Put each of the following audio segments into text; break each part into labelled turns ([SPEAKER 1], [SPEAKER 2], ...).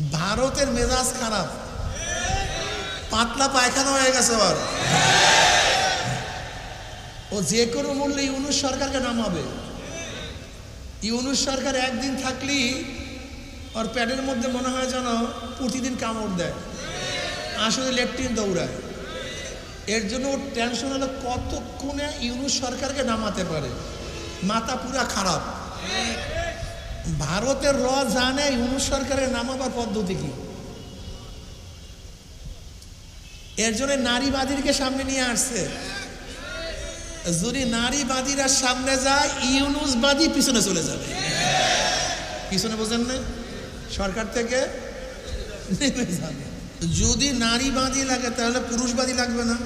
[SPEAKER 1] ভারতের মেজাজ খারাপ। পাতলা পায়খানা হয়ে গেছে আবার। ও যে কোনো মূল্যে ইউনুস সরকারকে নামাবে। ইউনুস সরকার একদিন থাকলেই ওর প্যাডের মধ্যে মনে হয় যেন প্রতিদিন কামড় দেয়। আসলে লেট্রিন দৌড়ায়। এর জন্য ওর টেনশন হলো কতক্ষণে ইউনুস সরকারকে নামাতে পারে। মাথা পুরা খারাপ। ভারতের র জানে, ইউনুস সরকারের নামাবার পদ্ধতি কি? এর জন্য নারীবাদীরকে সামনে নিয়ে আসছে। যদি নারীবাদীরা সামনে যায়, ইউনুসবাদী পিছনে চলে যাবে। পিছনে বোঝেন না সরকার থেকে যদি নারীবাদী লাগে, তাহলে পুরুষবাদী লাগবে না।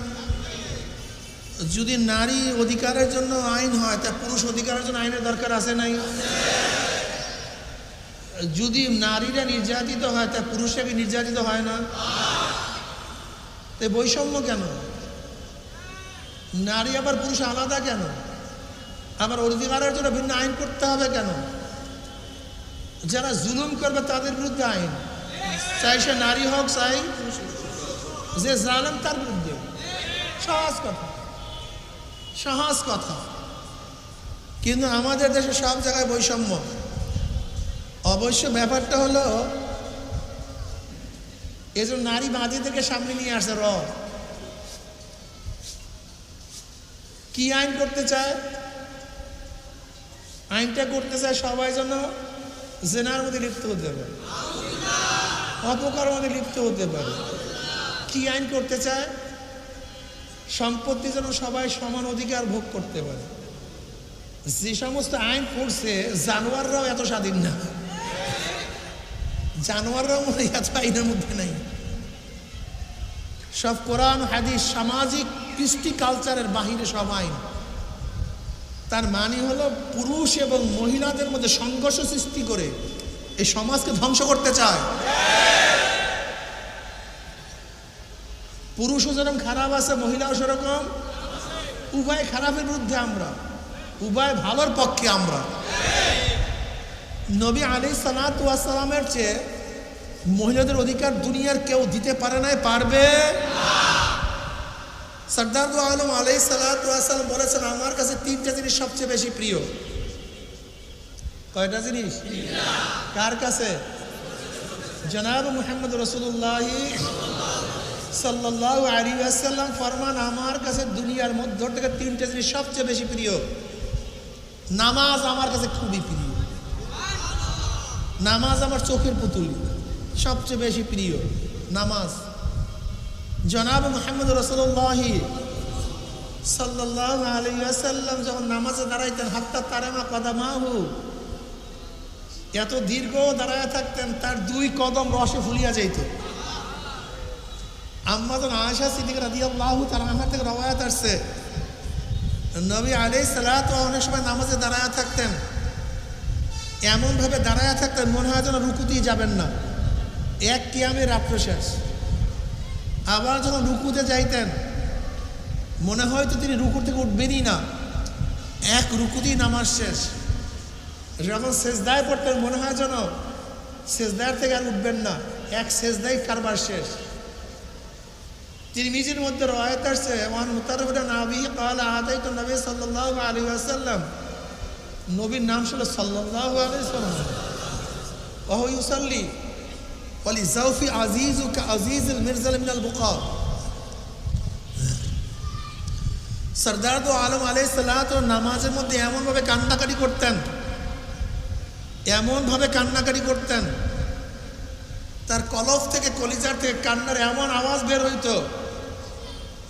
[SPEAKER 1] যদি নারী অধিকারের জন্য আইন হয়, তা পুরুষ অধিকারের জন্য আইনের দরকার আছে নাই? যদি নারীরা নির্যাতিত হয়, তা পুরুষরা কি নির্যাতিত হয় না? তো বৈষম্য কেন? নারী আবার পুরুষ আলাদা কেন? আবার অধিকারের জন্য ভিন্ন আইন করতে হবে কেন? যারা জুলুম করবে তাদের বিরুদ্ধে আইন। চাই সে নারী হোক, চাই যে জালেম তার বিরুদ্ধে। সহজ কথা। সহজ কথা। কিন্তু আমাদের দেশে সব জায়গায় বৈষম্য। অবশ্য ব্যাপারটা হলো এজন্য নারী বাঁধিদেরকে সামনে নিয়ে আসে র কি আইন করতে চায়? আইনটা করতে চায় সবাই যেন জেনার মধ্যে লিপ্ত হতে পারে। অপকার মধ্যে লিপ্ত হতে পারে। কি আইন করতে চায়? সম্পত্তি যেন সবাই সমান অধিকার ভোগ করতে পারে। যে সমস্ত আইন করছে, জানোয়াররাও এত স্বাধীন না। জানোয়াররাও মনে এত আইনের মধ্যে নাই। সব কোরআন হাদিস সামাজিক কৃষ্টি কালচারের বাহিরে সব আইন। তার মানে হলো পুরুষ এবং মহিলাদের মধ্যে সংঘর্ষ সৃষ্টি করে এই সমাজকে ধ্বংস করতে চায়। পুরুষও যেরকম খারাপ আছে, মহিলাও সেরকম। উভয় খারাপের বিরুদ্ধে আমরা। উভয় ভালোর পক্ষে আমরা। নবী আলি সালাতামের চেয়ে মহিলাদের অধিকার দুনিয়ার কেউ দিতে পারে নাই, পারবে? সর্দার আলম আলাই সালাতাম বলেছেন, আমার কাছে তিনটা জিনিস সবচেয়ে বেশি প্রিয়। কয়টা জিনিস? কার কাছে? জনাব মোহাম্মদ রসুল্লাহ সাল্লাহ আলী আসাল্লাম ফরমান, আমার কাছে দুনিয়ার মধ্য থেকে তিনটা জিনিস সবচেয়ে বেশি প্রিয়। নামাজ আমার কাছে খুবই প্রিয়। নামাজ আমার চোখের পুতুলি। সবচেয়ে বেশি প্রিয়? নামাজ। জনাব মোহাম্মদ রসুল্লাহি সাল্লাহ আলী আসাল্লাম যখন নামাজে দাঁড়াইতেন, হাত্তা তারেমা কদামাহু, এত দীর্ঘ দাঁড়ায় থাকতেন, তার দুই কদম রসে ফুলিয়া যাইত। আম্মাজন আয়সা সিদ্দিক রাদি আল্লাহ তার আমার থেকে রবায়াত আসছে, নবী আলি সালাত অনেক সময় নামাজে দাঁড়ায় থাকতেন। এমনভাবে দাঁড়ায় থাকতেন, মনে হয় যেন রুকুতেই যাবেন না। এক কিয়ামে রাত্র শেষ। আবার যখন রুকুতে যাইতেন, মনে হয় তো তিনি রুকুর থেকে উঠবেনই না। এক রুকুতেই নামাজ শেষ। যখন শেষদায় পড়তেন, মনে হয় যেন শেষদায়ের থেকে আর উঠবেন না। এক শেষদায় কারবার শেষ। তিনি নিজের মধ্যে রয়েত আসছে ওয়ান মুতারবিনা নাবি কাল আদাই তো নবী সাল্লাহ আলী আসাল্লাম নবীর নাম ছিল সাল্লাহ আলী সাল্লাম ওহ ইউসাল্লি। বলি জাউফি আজিজ কা আজিজ মির্জাল মিনাল বুকা সর্দার তো আলম আলাই সাল্লাত নামাজের মধ্যে এমনভাবে কান্নাকাটি করতেন, এমনভাবে কান্নাকাটি করতেন, তার কলফ থেকে, কলিজার থেকে কান্নার এমন আওয়াজ বের হইতো,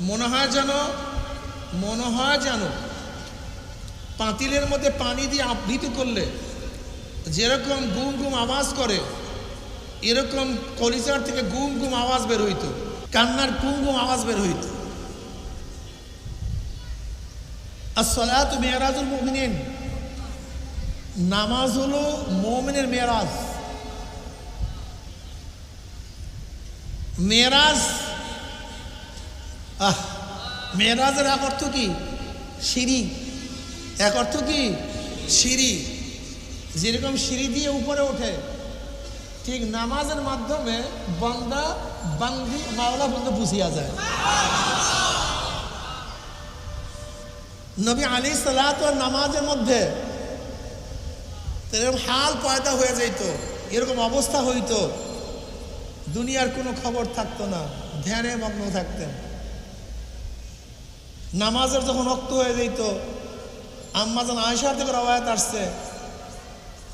[SPEAKER 1] মনে হয় যেন, মনে হয় যেন পাতিলের মধ্যে পানি দিয়ে আবৃত করলে, যেরকম গুম গুম আওয়াজ করে এরকম কলিজার থেকে গুম গুম আওয়াজ বের হইতো। কান্নার গুম গুম আওয়াজ বের হইতো। আর সলাত মেয়েরাজুল মুমিনিন। নামাজ হলো মোমিনের মেয়েরাজ মেয়েরাজ আহ মেয়েরাজের এক অর্থ কি? সিঁড়ি। এক অর্থ কি? সিঁড়ি। যেরকম সিঁড়ি দিয়ে উপরে ওঠে ঠিক নামাজের মাধ্যমে বান্দা, বান্দি, মাওলা বন্ধু বুঝিয়া যায়। নবী আলী সালাত নামাজের মধ্যে এরকম হাল পয়দা হয়ে যেত এরকম অবস্থা হইতো, দুনিয়ার কোনো খবর থাকতো না, ধ্যানে মগ্ন থাকতেন। নামাজের যখন রক্ত হয়ে যেত আম্মাজান আয়সার থেকে রবায়ত আসছে,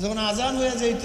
[SPEAKER 1] যখন আজান হয়ে যেত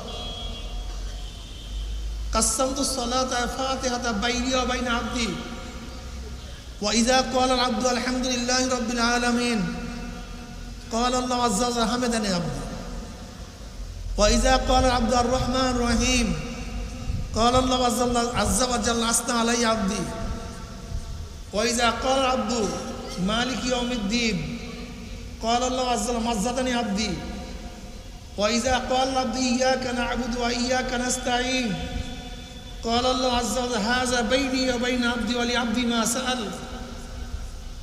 [SPEAKER 1] قسمت الصلاه فاتحه بيني وبين عبدي واذا قال العبد الحمد لله رب العالمين قال الله عز وجل حمدني عبدي واذا قال العبد الرحمن الرحيم قال الله عز وجل عز وجل اثنى علي عبدي وإذا قال العبد مالك يوم الدين قال الله عز وجل مزدني عبدي وإذا قال العبد إياك نعبد وإياك نستعين قال الله عز وجل هذا بيني وبين عبدي ولعبدي ما سأل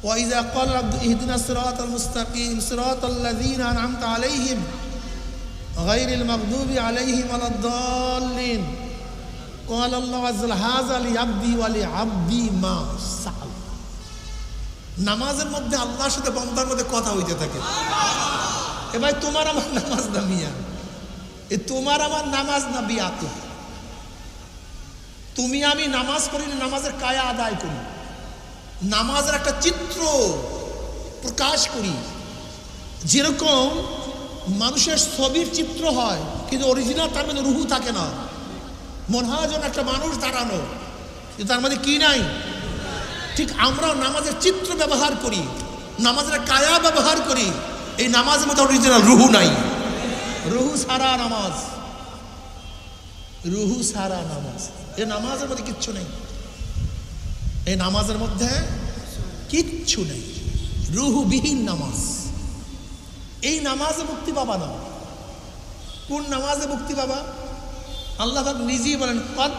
[SPEAKER 1] وإذا قال العبد اهدنا الصراط المستقيم صراط الذين أنعمت عليهم غير المغضوب عليهم ولا الضالين قال الله عز وجل هذا لعبدي ولعبدي ما سأل নামাজের মধ্যে আল্লাহর সাথে বন্দার মধ্যে কথা হইতে থাকে এবার তোমার আমার নামাজ না মিয়া এ তোমার আমার নামাজ না বিয়াত তুমি আমি নামাজ করি না, নামাজের কায়া আদায় করি। নামাজের একটা চিত্র প্রকাশ করি। যেরকম মানুষের ছবির চিত্র হয়, কিন্তু অরিজিনাল তার মধ্যে রুহু থাকে না। মনে হয় যেন একটা মানুষ দাঁড়ানো, কিন্তু তার মধ্যে কি নাই? ঠিক আমরাও নামাজের চিত্র ব্যবহার করি, নামাজের কায়া ব্যবহার করি, এই নামাজের মধ্যে অরিজিনাল রুহু নাই। রুহু সারা নামাজ। রুহু সারা নামাজ। এই নামাজের মধ্যে কিচ্ছু নেই। এই নামাজের মধ্যে কিচ্ছু নেই। রুহুবিহীন নামাজ। এই নামাজে মুক্তি পাবা না। কোন নামাজে মুক্তি পাবা? আল্লাহ নিজেই বলেন, কদ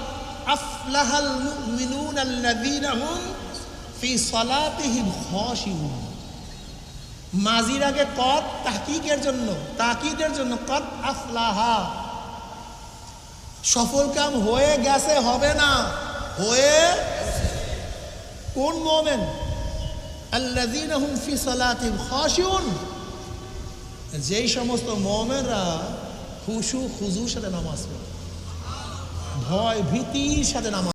[SPEAKER 1] আফলাহাল মুমিনুন আল্লাযীনা হুম ফি সালাতিহিম মাজির আগে কদ তাহকিকের জন্য তাকিদের জন্য কদ আফলাহা। সফল কাম হয়ে গেছে, হবে না। হয়ে কোন মোমেন? যেই সমস্ত মোমেনরা খুশু, খুজুর সাথে নামাজ পড়ে। ভয়, ভীতির সাথে নামাজ